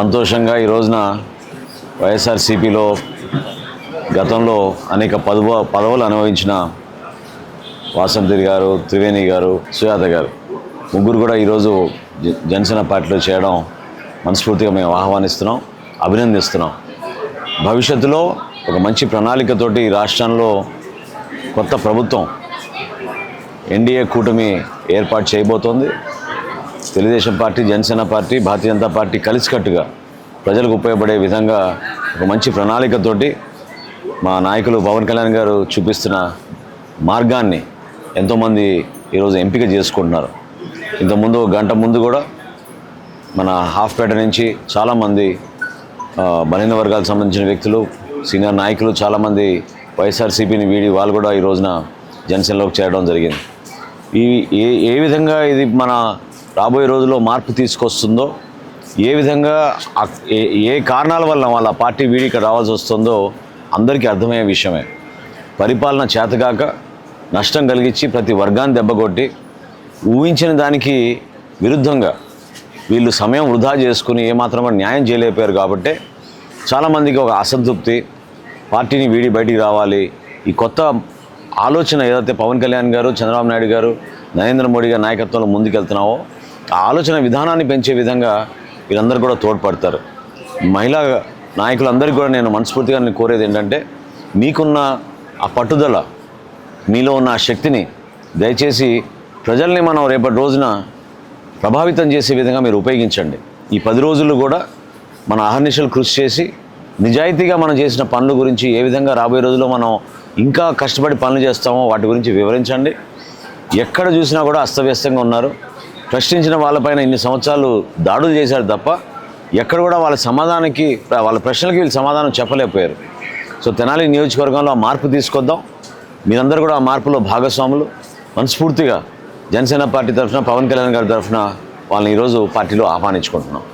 సంతోషంగా ఈ రోజున వైఎస్ఆర్సీపీలో గతంలో అనేక పదవ పదవులు అనుభవించిన వాసంతి గారు త్రివేణి గారు సుజాత గారు. ముగ్గురు కూడా ఈరోజు జనసేన పార్టీలో చేయడం మనస్ఫూర్తిగా మేము ఆహ్వానిస్తున్నాం అభినందిస్తున్నాం. భవిష్యత్తులో ఒక మంచి ప్రణాళికతోటి ఈ రాష్ట్రంలో కొత్త ప్రభుత్వం ఎన్డీఏ కూటమి ఏర్పాటు చేయబోతోంది. Telugu Desam party Janasena party Bharatiya Janata party కలిసికట్టుగా ప్రజలకు ఉపయోగపడే విధంగా ఒక మంచి ప్రణాళికతోటి మా నాయకులు పవన్ కళ్యాణ్ గారు చూపిస్తున్న మార్గాన్ని ఎంతోమంది ఈరోజు ఎంపిక చేసుకుంటున్నారు. ఇంతకుముందు ఒక గంట ముందు కూడా మన హాఫ్పేట నుంచి చాలామంది బలహీన వర్గాలకు సంబంధించిన వ్యక్తులు సీనియర్ నాయకులు చాలామంది వైఎస్ఆర్సీపీని వీడి వాళ్ళు కూడా ఈ రోజున జనసేనలోకి చేరడం జరిగింది. ఈ ఏ ఏ విధంగా ఇది మన రాబోయే రోజుల్లో మార్పు తీసుకొస్తుందో ఏ విధంగా ఏ ఏ కారణాల వల్ల వాళ్ళ పార్టీ వీడికి రావాల్సి వస్తుందో అందరికీ అర్థమయ్యే విషయమే. పరిపాలన చేతగాక నష్టం కలిగించి ప్రతి వర్గాన్ని దెబ్బకొట్టి ఊహించిన దానికి విరుద్ధంగా వీళ్ళు సమయం వృధా చేసుకుని ఏమాత్రం న్యాయం చేయలేకపోయారు కాబట్టి చాలామందికి ఒక అసంతృప్తి పార్టీని వీడి బయటికి రావాలి. ఈ కొత్త ఆలోచన ఏదైతే పవన్ కళ్యాణ్ గారు చంద్రబాబు నాయుడు గారు నరేంద్ర మోడీ గారి నాయకత్వంలో ముందుకెళ్తున్నావో ఆలోచన విధానాన్ని పెంచే విధంగా వీళ్ళందరూ కూడా తోడ్పడతారు. మహిళా నాయకులందరికీ కూడా నేను మనస్ఫూర్తిగా నేను కోరేది ఏంటంటే మీకున్న ఆ పట్టుదల మీలో ఉన్న ఆ శక్తిని దయచేసి ప్రజల్ని మనం రేపటి రోజున ప్రభావితం చేసే విధంగా మీరు ఉపయోగించండి. ఈ పది రోజులు కూడా మన అహర్నిశలు కృషి చేసి నిజాయితీగా మనం చేసిన పనుల గురించి ఏ విధంగా రాబోయే రోజుల్లో మనం ఇంకా కష్టపడి పనులు చేస్తామో వాటి గురించి వివరించండి. ఎక్కడ చూసినా కూడా అస్తవ్యస్తంగా ఉన్నారు. ప్రశ్నించిన వాళ్ళపైన ఇన్ని సంవత్సరాలు దాడులు చేశారు తప్ప ఎక్కడ కూడా వాళ్ళ సమాధానానికి వాళ్ళ ప్రశ్నలకి వీళ్ళు సమాధానం చెప్పలేకపోయారు. సో తెనాలి నియోజకవర్గంలో ఆ మార్పు తీసుకొద్దాం. మీరందరూ కూడా ఆ మార్పులో భాగస్వాములు. మనస్ఫూర్తిగా జనసేన పార్టీ తరఫున పవన్ కళ్యాణ్ గారి తరఫున వాళ్ళని ఈరోజు పార్టీలో ఆహ్వానించుకుంటున్నాం.